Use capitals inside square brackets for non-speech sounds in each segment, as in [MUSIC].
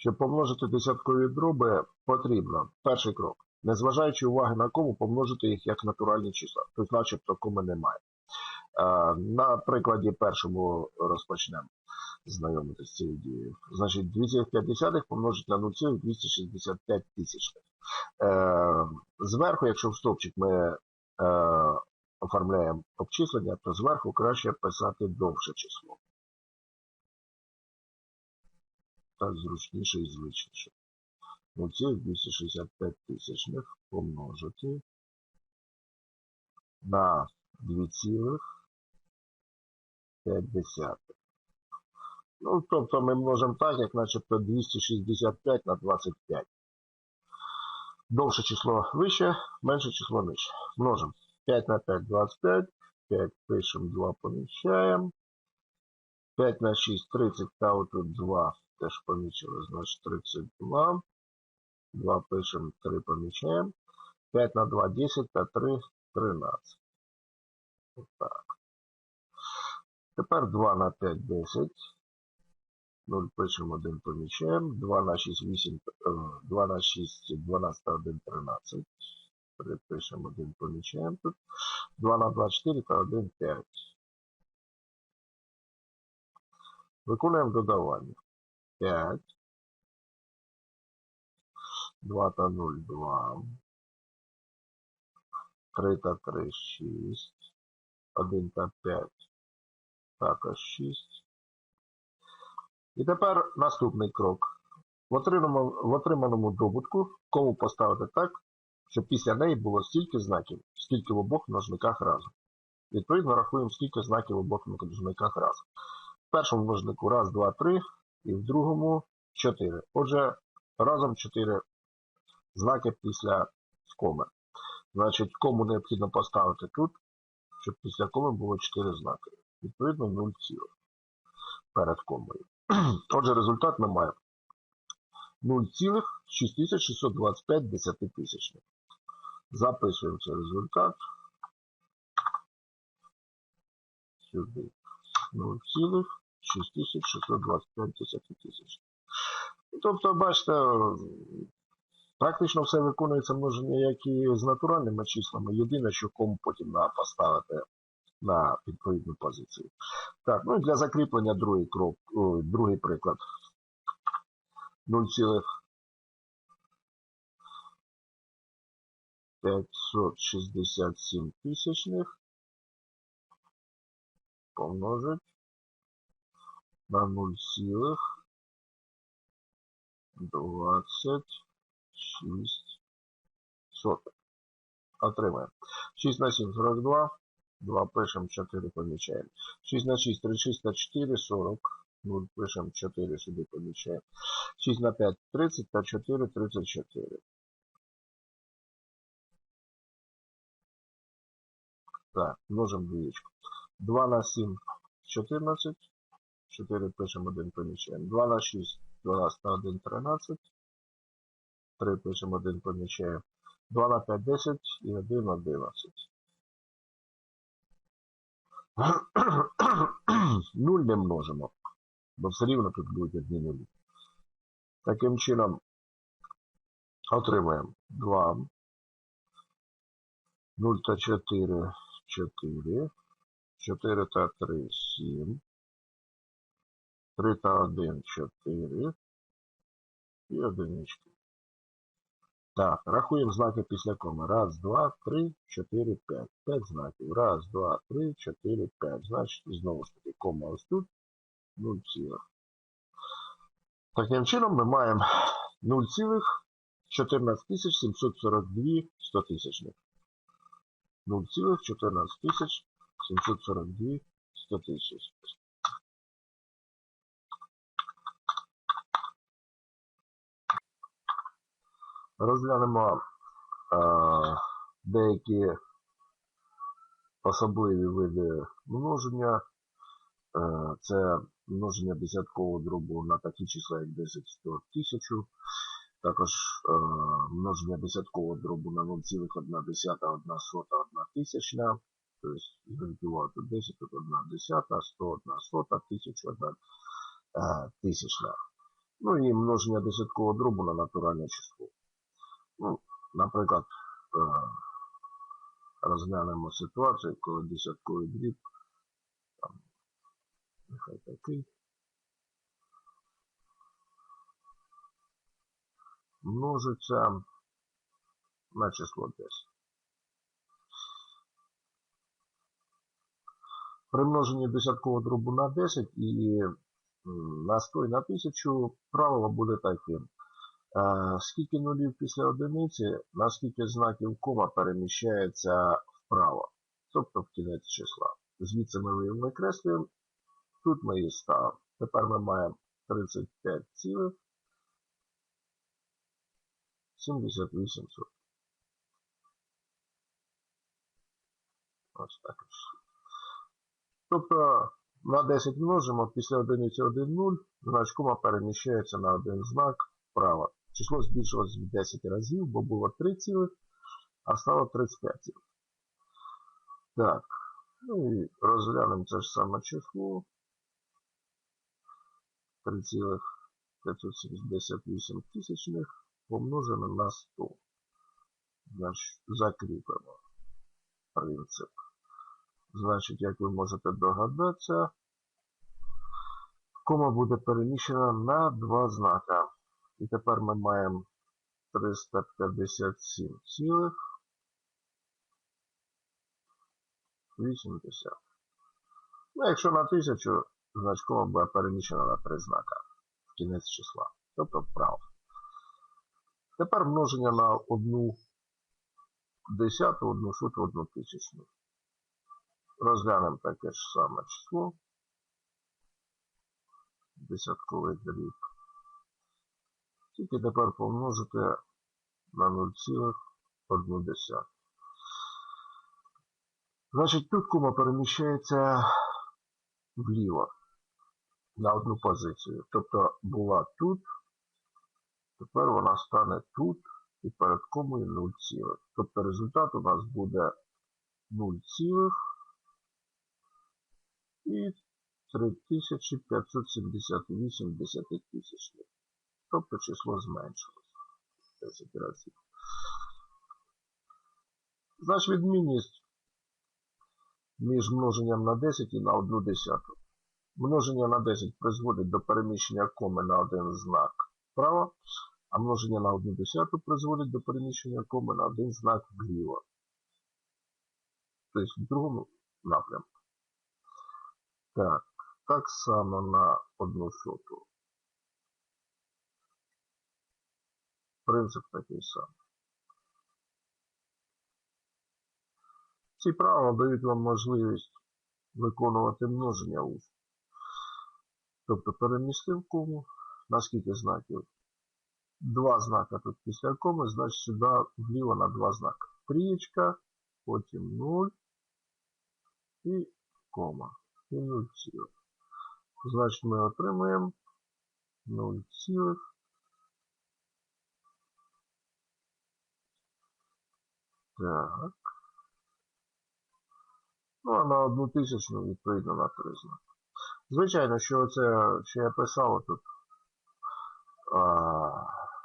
Щоб помножити десяткові дроби, потрібно перший крок. Незважаючи уваги на кому, помножити їх як натуральні числа. Тобто, начебто, коми немає. Е, На прикладі першому розпочнемо знайомитися з цією дією. Значить, 2,5 помножити на 0,265 тисячних. Е, Зверху, якщо в стовпчик ми е, оформляємо обчислення, то зверху краще писати довше число. Так зручніше і звичніше. 0,265 тисячних помножити на 2,5. Ну, тобто ми множимо так, як начебто 265 на 25. Довше число вище, менше число нижче. Множимо. 5 на 5 25. 5 пишемо, 2 поміщаємо. 5 на 6 30, та отут 2 теж помічили, значить 32. 2 пишемо, 3 помічаємо. 5 на 2 10 та 3 13. Отак. Тепер 2 на 5 10. 0 пишемо, 1 помічаємо. 2 на 6 8, е, 2 на 6 12 та 1 13. 3 пишемо, 1 помічаємо тут. 2 на 2 4 та 1 5. Виконуємо додавання. 5. 2 та 0 2. 3 та 3 6. 1 та 5. Також 6. І тепер наступний крок. В отриманому, в отриманому добутку кому поставити так, щоб після неї було стільки знаків, скільки в обох множниках разом. Відповідно, рахуємо, скільки знаків в обох множниках разом. В першому множнику раз, два, три, і в другому 4. Отже, разом 4 знаки після коми. Значить, кому необхідно поставити тут, щоб після коми було 4 знаки. Відповідно, 0 цілих перед комою. [CLEARS THROAT] Отже, результат ми маємо 0,6625 десятитисячних. Записуємо цей результат. Сюди. 0,6625 десятитисячних. Тобто, бачите, практично все виконується множення, як і з натуральними числами. Єдине, що кому потім треба поставити на відповідну позицію. Так, ну і для закріплення другий крок, о, другий приклад. 0,567 тисячних помножить на 0,26 сотих. Отримаємо. 6 на 7 42. 2 пишемо, 4 помічаємо. 6 на 6, 36 на 4, 40. 0 пишемо, 4 сюди помічаємо. 6 на 5, 30 та 4, 34. Так, множимо двоєчку. 2 на 7, 14. 4 пишемо, 1 помічаємо. 2 на 6, 12 на 1, 13. 3 пишемо, 1 помічаємо. 2 на 5, 10 і 1, 11. [CLEARS THROAT] Нуль не множимо, бо все рівно тут будуть одні нулі. Таким чином отримаємо 2, 0 та 4, 4, 4 та 3, 7, 3 та 1, 4 і одинички. Так, рахуємо знаки після коми. Раз, два, три, чотири, п'ять. П'ять знаків. Раз, два, три, чотири, п'ять. Значить, знову ж таки, кома ось тут 0 цілих. Таким чином ми маємо 0 цілих 14 тисяч 742 100 тисячних. 0 цілих 14 тисяч 742 100 тисяч. Розглянемо е, деякі особливі види множення. Е, це множення десяткового дробу на такі числа, як 10, 100, 1000. Також е, множення десяткового дробу на 0,1, 1 сота, 1 тисячна. Тобто, тут 10, тут 1 десята, 100, 1 сота, 1000, 1 е, тисячна. Ну і множення десяткового дробу на натуральне число. Ну, наприклад, е, розглянемо ситуацію, коли десятковий дріб, там, нехай такий, множиться на число 10. При множенні десяткового дробу на 10 і на 100 і на 1000 правило буде таким. Скільки нулів після одиниці, наскільки знаків кома переміщається вправо, тобто в кінець числа. Звідси ми викреслюємо, тут ми її ставимо. Тепер ми маємо 35 цілих 78 сотих. Ось так. ось. Тобто на 10 множимо, після одиниці 1 0, значить переміщається на один знак вправо. Число збільшилось в 10 разів, бо було 3 цілих, а стало 35 цілих. Так, ну і розглянемо це ж саме число. 3,578 тисячних помножено на 100. Значить, закріпимо принцип. Значить, як ви можете догадатися, кома буде переміщена на два знака. І тепер ми маємо 357 цілих 80. Ну, якщо на 1000, значить кома буде переміщена на три знака в кінець числа. Тобто вправо. Тепер множення на одну десяту, одну соту, одну тисячну. Розглянемо таке ж саме число. Десятковий дріб. Тільки тепер помножити на 0,1. Значить, тут кома переміщається вліво на одну позицію. Тобто була тут, тепер вона стане тут і перед комою 0 цілих. Тобто результат у нас буде 0 цілих і 3578 десятитисячних. Тобто число зменшилось 10 разів. Значить відмінність між множенням на 10 і на 1 десяту. Множення на 10 призводить до переміщення коми на один знак вправо, а множення на 1 десяту призводить до переміщення коми на один знак вліво. Тобто в другому напрямку. Так, так само на 1 соту. Принцип такий самий. Ці правила дають вам можливість виконувати множення уст. Тобто перемістив кому, на скільки знаків? Два знака тут після коми, значить сюди вліво на два знака. Трієчка, потім 0 і кома. І 0 цілих. Значить ми отримуємо 0 цілих. Так. Ну, а на одну тисячну відповідно на три знаки. Звичайно, що це, що я писав тут,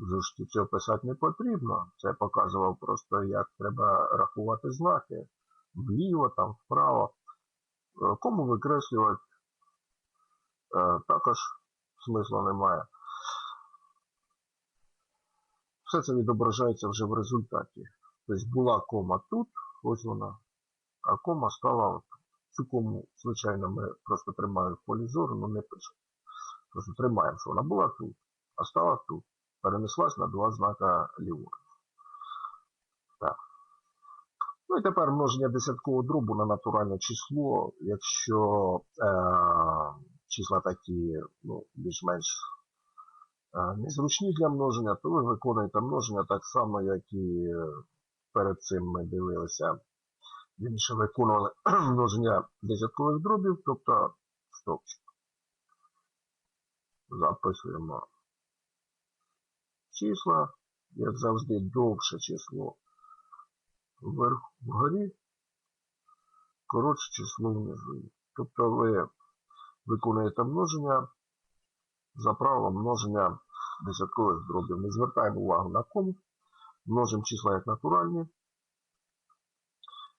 вже ж цього писати не потрібно. Це я показував просто, як треба рахувати знаки. Вліво, там, вправо. Е, Кому викреслювати е, також смисла немає. Все це відображається вже в результаті. Тобто була кома тут, ось вона, а кома стала от. Цю кому, звичайно, ми просто тримаємо в полі зору, але не пишемо. Просто тримаємо, що вона була тут, а стала тут. Перенеслась на два знака ліворуч. Так. Ну і тепер множення десяткового дробу на натуральне число, якщо е, числа такі ну, більш-менш е, незручні для множення, то ви виконуєте множення так само, як і перед цим ми дивилися. Вірніше виконували множення [CLEARS THROAT] десяткових дробів, тобто стовпчик. Записуємо числа, як завжди, довше число вгорі, коротше число внизу. Тобто ви виконуєте множення за правилом множення десяткових дробів. Ми звертаємо увагу на кому. Множимо числа як натуральні.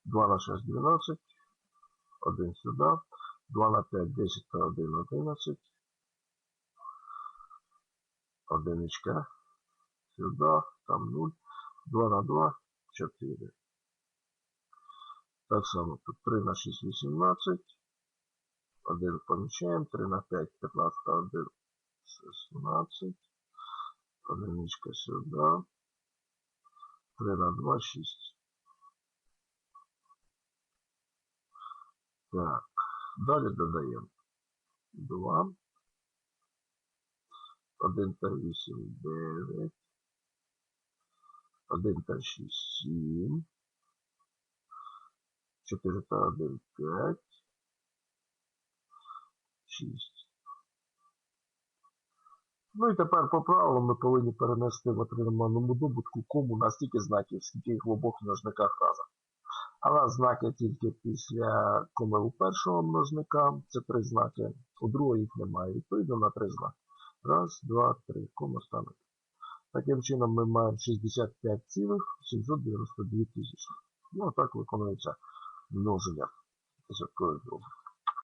2 на 6 12. 1 сюди. 2 на 5 10 та 1 11. Одиничка сюди. Там 0. 2 на 2 4. Так само тут 3 на 6 18. 1 помічаємо. 3 на 5 15 1 16. Одиничка сюди. 3 на 2 6. Так. Далі додаємо 2. 1 та 8 9. 1 та 6 7. 4 та 1 5. 6. Ну і тепер по правилам ми повинні перенести в отриманому добутку кому на стільки знаків, скільки їх в обох множниках разом. А нас знаки тільки після коми у першого множника, це три знаки, у другого їх немає. Відповідно на три знаки. Раз, два, три. Кома стане. Таким чином ми маємо 65,792 тисячі. Ну, так виконується множення десяткових дробів.